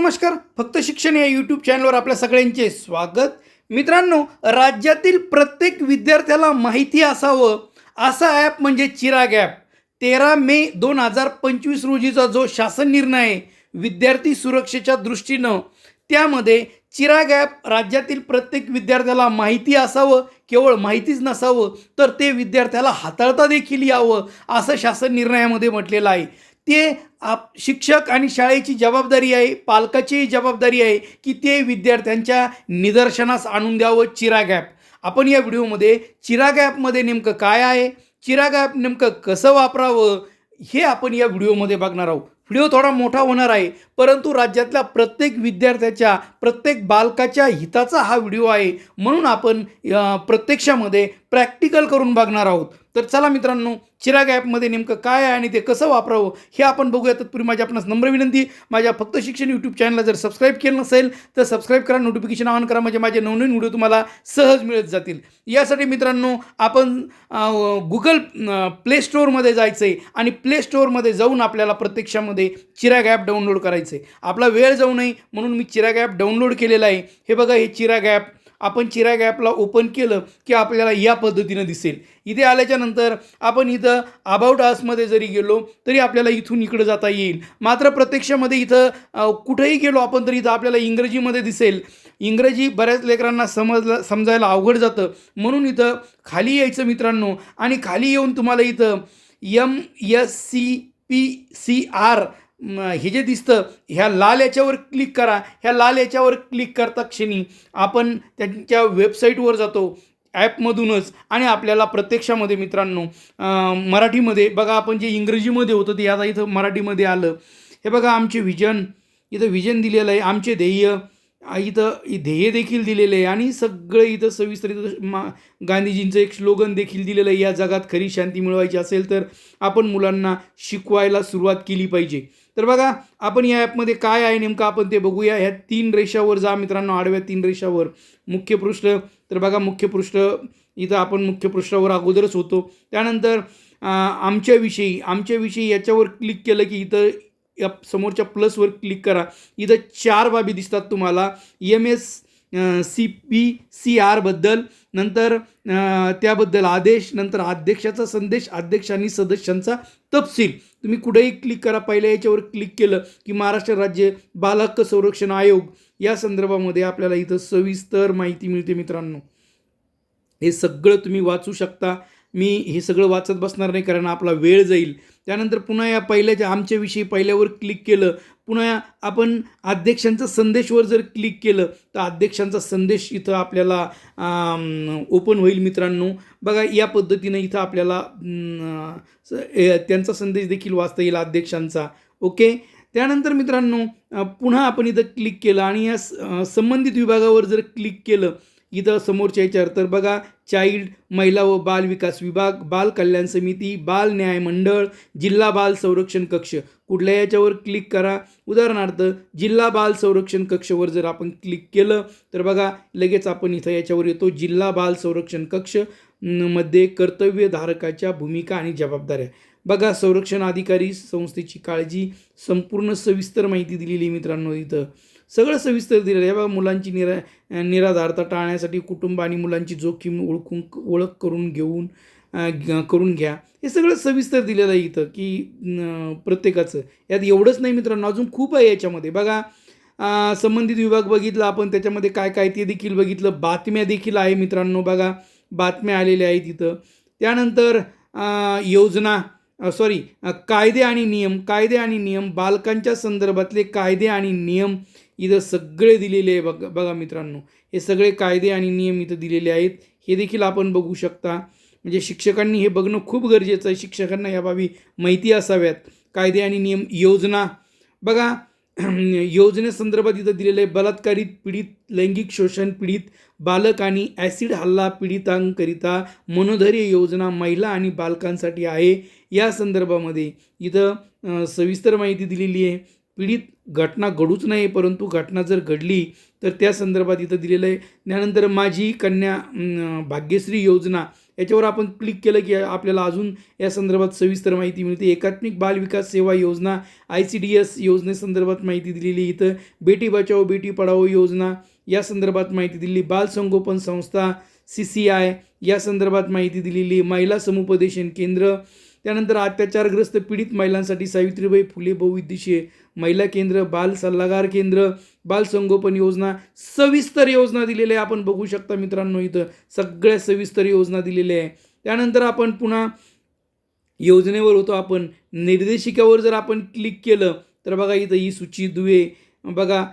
नमस्कार. फक्त शिक्षण या यूट्यूब चॅनलवर आपल्या सगळ्यांचे स्वागत. मित्रांनो राज्यातील प्रत्येक विद्यार्थ्याला माहिती असावं असा ॲप म्हणजे चिराग ॲप तेरा मे दोन हजार पंचवीस रोजीचा जो शासन निर्णय आहे विद्यार्थी सुरक्षेच्या दृष्टीनं त्यामध्ये चिराग ॲप राज्यातील प्रत्येक विद्यार्थ्याला माहिती असावं केवळ माहितीच नसावं तर ते विद्यार्थ्याला हाताळता देखील यावं असं शासन निर्णयामध्ये म्हटलेलं आहे. ते आप शिक्षक आणि शाळेची जबाबदारी आहे पालकाचीही जबाबदारी आहे की ते विद्यार्थ्यांच्या निदर्शनास आणून द्यावं चिराग ॲप. आपण या व्हिडिओमध्ये चिराग ॲपमध्ये नेमकं काय आहे चिराग ॲप नेमकं कसं वापरावं हे आपण या व्हिडिओमध्ये बघणार आहोत. व्हिडिओ थोडा मोठा होणार आहे परंतु राज्यातल्या प्रत्येक विद्यार्थ्याच्या प्रत्येक बालकाच्या हिताचा हा व्हिडिओ आहे म्हणून आपण प्रत्यक्षामध्ये प्रॅक्टिकल करून बघणार आहोत. तर चला मित्रांनो चिराग ॲपमध्ये नेमकं काय आहे आणि ते कसं वापरावं हे आपण बघूया. तत्पूर्वी माझी आपणास नम्र विनंती माझ्या फक्त शिक्षण यूट्यूब चॅनलला जर सबस्क्राईब केलं नसेल तर सबस्क्राईब करा नोटिफिकेशन ऑन करा म्हणजे माझे नवनवीन व्हिडिओ तुम्हाला सहज मिळत जातील. यासाठी मित्रांनो आपण गुगल प्ले स्टोअरमध्ये जायचं आहे आणि प्ले स्टोअरमध्ये जाऊन आपल्याला प्रत्यक्षामध्ये चिराग ॲप डाउनलोड करायचं आहे आपला वेळ जाऊ नये म्हणून मी चिराग ॲप डाउनलोड केलेला आहे. हे बघा हे चिराग ॲप आपण चिराग ॲपला ओपन केलं की आपल्याला या पद्धतीनं दिसेल. इथे आल्याच्यानंतर आपण इथं अबाउट आसमध्ये जरी गेलो तरी आपल्याला इथून इकडं जाता येईल. मात्र प्रत्यक्षामध्ये इथं कुठेही गेलो आपण तरी इथं आपल्याला इंग्रजीमध्ये दिसेल. इंग्रजी बऱ्याच लेकरांना समजला समजायला अवघड जातं. म्हणून इथं खाली यायचं मित्रांनो आणि खाली येऊन तुम्हाला इथं M S C P C R हे जे दिसतं ह्या लाल याच्यावर क्लिक करा. ह्या लाल याच्यावर क्लिक करता क्षणी आपण त्यांच्या वेबसाईटवर जातो ॲपमधूनच आणि आपल्याला प्रत्यक्षामध्ये मित्रांनो मराठीमध्ये बघा आपण जे इंग्रजीमध्ये होतं ते आता इथं मराठीमध्ये आलं. हे बघा आमचे विजन इथं विजन दिलेलं आहे आमचे ध्येय इथं ध्येय देखील दिलेलं आहे. आणि सगळं इथं सविस्तर इथं मा गांधीजींचं एक स्लोगन देखील दिलेलं आहे या जगात खरी शांती मिळवायची असेल तर आपण मुलांना शिकवायला सुरुवात केली पाहिजे. तर बघा आपण या ॲपमध्ये काय आहे नेमकं आपण ते बघूया. ह्या तीन रेषावर जा मित्रांनो आडव्या तीन रेषावर. मुख्य पृष्ठ तर बघा मुख्य पृष्ठ इथं आपण मुख्य पृष्ठावर अगोदरच होतो. त्यानंतर आमच्याविषयी आमच्याविषयी याच्यावर क्लिक केलं की इथं या समोरच्या प्लसवर क्लिक करा. इथं चार बाबी दिसतात तुम्हाला. M S C P C आरबद्दल नंतर त्याबद्दल आदेश नंतर अध्यक्षाचा संदेश अध्यक्ष आणि सदस्यांचा तपशील. तुम्ही कुठेही क्लिक करा पहिल्या याच्यावर क्लिक केलं की महाराष्ट्र राज्य बाल हक्क संरक्षण आयोग या संदर्भामध्ये आपल्याला इथं सविस्तर माहिती मिळते मित्रांनो. हे सगळं तुम्ही वाचू शकता. मी हे सगळं वाचत बसणार नाही कारण आपला वेळ जाईल. त्यानंतर पुन्हा या पहिल्याच्या आमच्याविषयी पहिल्यावर क्लिक केलं पुन्हा आपण अध्यक्षांचा संदेशवर जर क्लिक केलं तर अध्यक्षांचा संदेश इथं आपल्याला ओपन होईल मित्रांनो. बघा या पद्धतीनं इथं आपल्याला स- ए- त्यांचा संदेश देखील वाचता येईल अध्यक्षांचा. ओके? त्यानंतर मित्रांनो पुन्हा आपण इथं क्लिक केलं आणि या स- संबंधित विभागावर जर क्लिक केलं इथं समोरच्या याच्यावर तर बघा चाइल्ड महिला व बाल विकास विभाग बाल कल्याण समिती बाल न्याय मंडळ जिल्हा बाल संरक्षण कक्ष. कुठल्या याच्यावर क्लिक करा? उदाहरणार्थ जिल्हा बाल संरक्षण कक्षवर जर आपण क्लिक केलं तर बघा लगेच आपण इथं याच्यावर येतो जिल्हा बाल संरक्षण कक्षमध्ये कर्तव्यधारकाच्या भूमिका आणि जबाबदाऱ्या. बघा संरक्षण अधिकारी संस्थेची काळजी संपूर्ण सविस्तर माहिती दिलेली आहे मित्रांनो इथं. सगळं सविस्तर दिलेलं आहे. बघा मुलांची निरा निराधारता टाळण्यासाठी कुटुंब आणि मुलांची जोखीम ओळखून ओळख करून घेऊन ग- करून घ्या. हे सगळं सविस्तर दिलेलं आहे इथं की प्रत्येकाचं. यात एवढंच नाही मित्रांनो अजून खूप आहे याच्यामध्ये. बघा संबंधित विभाग बघितला आपण त्याच्यामध्ये काय काय ते देखील बघितलं. बातम्या देखील आहे मित्रांनो बघा. बातम्या आलेल्या आहेत इथं. त्यानंतर योजना सॉरी कायदे आणि नियम. कायदे आणि नियम बालकांच्या संदर्भातले कायदे आणि नियम इथं सगळे दिलेले आहे बघा बघा मित्रांनो. हे सगळे कायदे आणि नियम इथं दिलेले आहेत. हे देखील आपण बघू शकता. म्हणजे शिक्षकांनी हे बघणं खूप गरजेचं आहे. शिक्षकांना याबाबी माहिती असाव्यात. कायदे आणि नियम योजना. बघा योजनेसंदर्भात इथं दिलेलं आहे. बलात्कारित पीडित लैंगिक शोषण पीडित बालक आणि ॲसिड हल्ला पीडितांकरिता मनोधैर्य योजना महिला आणि बालकांसाठी आहे. या संदर्भामध्ये इथं सविस्तर माहिती दिलेली आहे. पीडित घटना घडूच नाही परंतु घटना जर घडली तर त्या संदर्भात इथं दिलेलं आहे. त्यानंतर माझी कन्या भाग्यश्री योजना याच्यावर आपण क्लिक केलं की आपल्याला अजून या संदर्भात सविस्तर माहिती मिळते. एकात्मिक बाल विकास सेवा योजना आय सी डी एस योजनेसंदर्भात माहिती दिलेली इथं. बेटी बचाओ बेटी पढाओ योजना या संदर्भात माहिती दिलेली. बालसंगोपन संस्था सी सी आय या संदर्भात माहिती दिलेली. महिला समुपदेशन केंद्र त्यानंतर अत्याचारग्रस्त पीडित महिलांसाठी सावित्रीबाई फुले बहुउद्देशीय महिला केंद्र बाल सल्लागार केंद्र बाल संगोपन योजना सविस्तर योजना दिलेल्या आहे. आपण बघू शकता मित्रांनो इथं सगळ्या सविस्तर योजना दिलेल्या आहे. त्यानंतर आपण पुन्हा योजनेवर होतो. आपण निर्देशिकावर जर आपण क्लिक केलं तर बघा इथं ही सूची दुवे बघा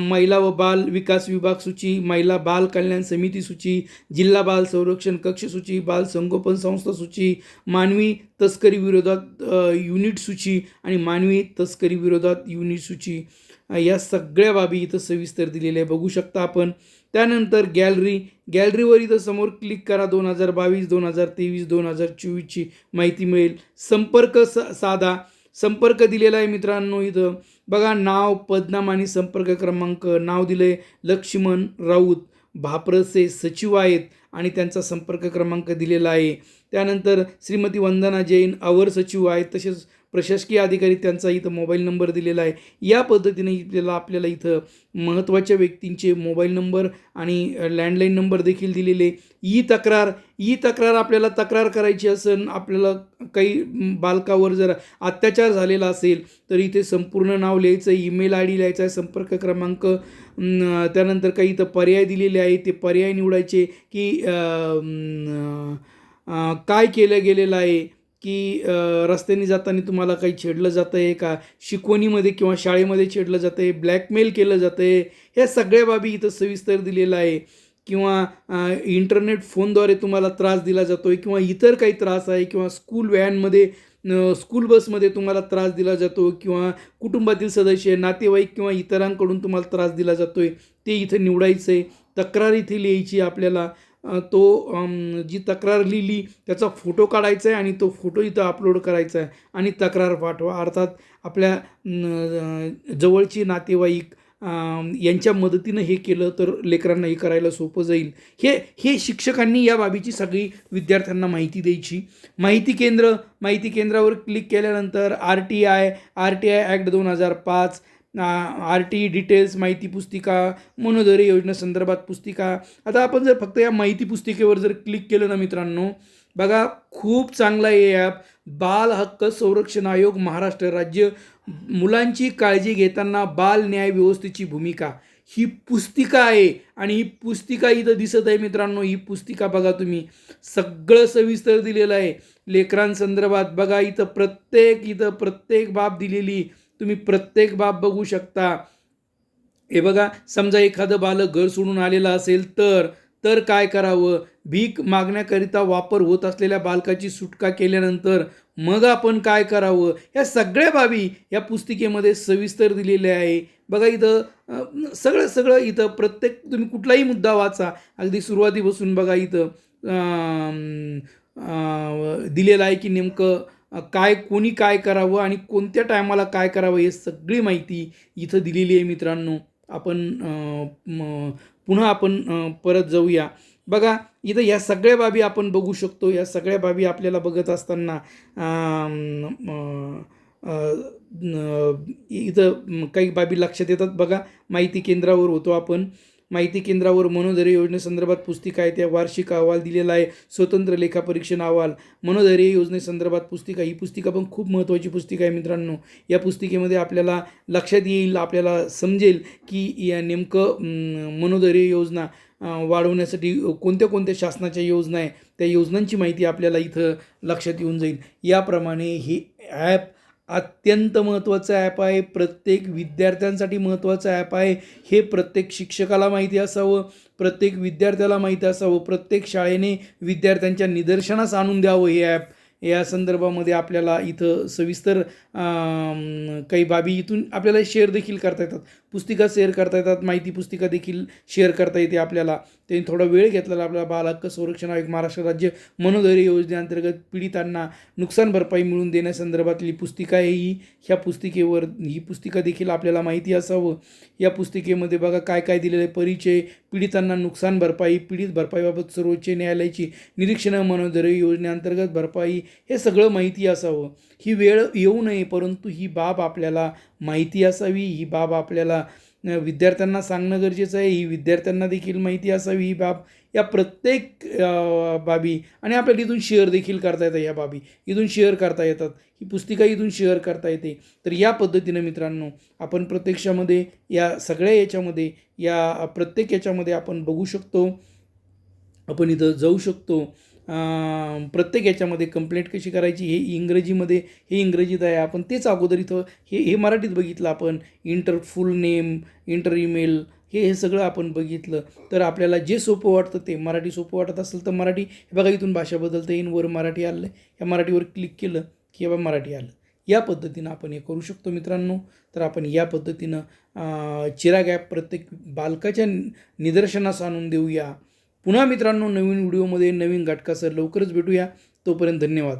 महिला व बाल विकास विभाग सूची महिला बाल कल्याण समिती सूची जिल्हा बाल संरक्षण कक्ष सूची बाल संगोपन संस्था सूची मानवी तस्करी विरोधात युनिट सूची आणि मानवी तस्करी विरोधात युनिट सूची. या सगळ्या बाबी इथं सविस्तर दिलेल्या आहे बघू शकता आपण. त्यानंतर गॅलरी. गॅलरीवर इथं समोर क्लिक करा. दोन हजार बावीस दोन हजार तेवीस दोन हजार चोवीसची माहिती मिळेल. संपर्क स साधा. संपर्क दिलेला आहे मित्रांनो इथं. बघा नाव पदनाम आणि संपर्क क्रमांक. नाव दिले लक्ष्मण राऊत. भाप्रसे सचिव आहेत आणि त्यांचा संपर्क क्रमांक दिलेला आहे. त्यानंतर श्रीमती वंदना जैन अवर सचिव आहेत. तसेच प्रशासकीय अधिकारी त्यांचा इथं मोबाईल नंबर दिलेला आहे. या पद्धतीने आपल्याला आपल्याला इथं महत्त्वाच्या व्यक्तींचे मोबाईल नंबर आणि लँडलाईन नंबर देखील दिलेले ई तक्रार ई तक्रार आपल्याला तक्रार करायची असेल आपल्याला काही बालकावर जर अत्याचार झालेला असेल तर इथे संपूर्ण नाव लिहायचं ईमेल आय डी लिहायचा आहे संपर्क क्रमांक त्यानंतर काही इथं पर्याय दिलेले आहे ते पर्याय निवडायचे की काय केलं गेलेलं आहे. की रस्त्याने जाताना तुम्हाला काही छेडलं जातं आहे का? शिकवणीमध्ये किंवा शाळेमध्ये छेडलं जातं आहे ब्लॅकमेल केलं जातं आहे ह्या सगळ्या बाबी इथं सविस्तर दिलेलं आहे. किंवा इंटरनेट फोनद्वारे तुम्हाला त्रास दिला जातो आहे किंवा इतर काही त्रास आहे किंवा स्कूल व्हॅनमध्ये स्कूल बसमध्ये तुम्हाला त्रास दिला जातो किंवा कुटुंबातील सदस्य नातेवाईक किंवा इतरांकडून तुम्हाला त्रास दिला जातो आहे ते इथं निवडायचं आहे तक्रार इथे लिहायची आपल्याला. तो जी तक्रार लिहिली त्याचा फोटो काढायचा आहे आणि तो फोटो इथं अपलोड करायचा आहे आणि तक्रार पाठवा. अर्थात आपल्या न, जवळची नातेवाईक यांच्या मदतीनं हे केलं तर लेकरांना हे करायला सोपं जाईल. हे हे शिक्षकांनी या बाबीची सगळी विद्यार्थ्यांना माहिती द्यायची. माहिती केंद्र माहिती केंद्रावर क्लिक केल्यानंतर R T I R T I act दोन हजार पाच आर टी डिटेल्स माहिती पुस्तिका मनोदरी योजनेसंदर्भात पुस्तिका. आता आपण जर फक्त या माहिती पुस्तिकेवर जर क्लिक केलं ना मित्रांनो बघा खूप चांगला आहे ॲप बाल हक्क संरक्षण आयोग महाराष्ट्र राज्य. मुलांची काळजी घेताना बाल न्याय व्यवस्थेची भूमिका. ही पुस्तिका आहे आणि ही पुस्तिका इथं दिसत आहे मित्रांनो ही पुस्तिका बघा तुम्ही. सगळं सविस्तर दिलेलं आहे. लेकरांसंदर्भात बघा इथं प्रत्येक इथं प्रत्येक बाब दिलेली. तुम्ही प्रत्येक बाब बघू शकता. हे बघा समजा एखादं बालक घर सोडून आलेलं असेल तर तर काय करावं? भीक मागण्याकरिता वापर होत असलेल्या बालकाची सुटका केल्यानंतर मग आपण काय करावं? या सगळ्या बाबी या पुस्तिकेमध्ये सविस्तर दिलेल्या आहे. बघा इथं सगळं सगळं इथं प्रत्येक तुम्ही कुठलाही मुद्दा वाचा. अगदी सुरुवातीपासून बघा इथं दिलेलं आहे की नेमकं काय कोणी काय करावं आणि कोणत्या टायमाला काय करावं हे सगळी माहिती इथं दिलेली आहे मित्रांनो. आपण पुन्हा आपण परत जाऊया. बघा इथं या सगळ्या बाबी आपण बघू शकतो. या सगळ्या बाबी आपल्याला बघत असताना इथं काही बाबी लक्षात येतात. बघा माहिती केंद्रावर होतो आपण. माहिती केंद्रावर मनोधैर्य योजनेसंदर्भात पुस्तिका आहे. त्या वार्षिक अहवाल दिलेला आहे. स्वतंत्र लेखापरीक्षण अहवाल. मनोधैर्य योजनेसंदर्भात पुस्तिका. ही पुस्तिका पण खूप महत्त्वाची पुस्तिका आहे मित्रांनो. या पुस्तिकेमध्ये आपल्याला लक्षात येईल आपल्याला समजेल की या नेमकं मनोधैर्य योजना वाढवण्यासाठी कोणत्या कोणत्या शासनाच्या योजना आहे. त्या योजनांची माहिती आपल्याला इथं लक्षात येऊन जाईल. याप्रमाणे हे ॲप अत्यंत महत्त्वाचं ॲप आहे. प्रत्येक विद्यार्थ्यांसाठी महत्त्वाचं ॲप आहे. हे प्रत्येक शिक्षकाला माहिती असावं. प्रत्येक विद्यार्थ्याला माहिती असावं. प्रत्येक शाळेने विद्यार्थ्यांच्या निदर्शनास आणून द्यावं हे ॲप या संदर्भामध्ये आपल्याला इथं सविस्तर काही बाबी इथून आपल्याला शेअर देखील करता येतात. पुस्तिका शेअर करता येतात माहिती पुस्तिका देखील शेअर करता येते आपल्याला. त्यांनी थोडा वेळ घेतलेला आपल्याला बाल हक्क संरक्षण आयोग महाराष्ट्र राज्य मनोधैर्य योजनेअंतर्गत पीडितांना नुकसान भरपाई मिळवून देण्यासंदर्भातली पुस्तिका आहे ही. ह्या पुस्तिकेवर ही पुस्तिका देखील आपल्याला माहिती असावं. या पुस्तिकेमध्ये बघा काय काय दिलेलं आहे परिचय पीडितांना नुकसान भरपाई पीडित भरपाईबाबत सर्वोच्च न्यायालयाची निरीक्षण मनोधैर्य योजनेअंतर्गत भरपाई हे सगळं माहिती असावं. ही वेळ येऊ नये परंतु ही बाब आपल्याला माहिती असावी ही बाब आपल्याला विद्यार्थ्यांना सांगणं गरजेचं आहे ही विद्यार्थ्यांना देखील माहिती असावी ही बाब या प्रत्येक बाबी आणि आपल्याला इथून शेअर देखील करता येतात या बाबी. इथून शेअर करता येतात. ही पुस्तिका इथून शेअर करता येते. तर या पद्धतीनं मित्रांनो आपण प्रत्यक्षामध्ये या सगळ्या याच्यामध्ये या प्रत्येक याच्यामध्ये आपण बघू शकतो. आपण इथं जाऊ शकतो. प्रत्येक याच्यामध्ये कंप्लेंट कशी करायची हे इंग्रजीमध्ये हे इंग्रजीत आहे. आपण तेच अगोदर इथं हे हे मराठीत बघितलं आपण. Enter full name enter email हे हे सगळं आपण बघितलं. तर आपल्याला जे सोपं वाटतं ते मराठी सोपं वाटत असेल तर मराठी हे बघा इथून भाषा बदलता. येईन वर मराठी आलं या मराठीवर क्लिक केलं की बाबा मराठी आलं. या पद्धतीनं आपण हे करू शकतो मित्रांनो. तर आपण या पद्धतीनं चिराग ॲप प्रत्येक बालकाच्या निदर्शनास आणून देऊया. पुन्हा मित्रांनो नवीन व्हिडिओमध्ये नवीन घटकासह लवकरच भेटूया. तोपर्यंत धन्यवाद.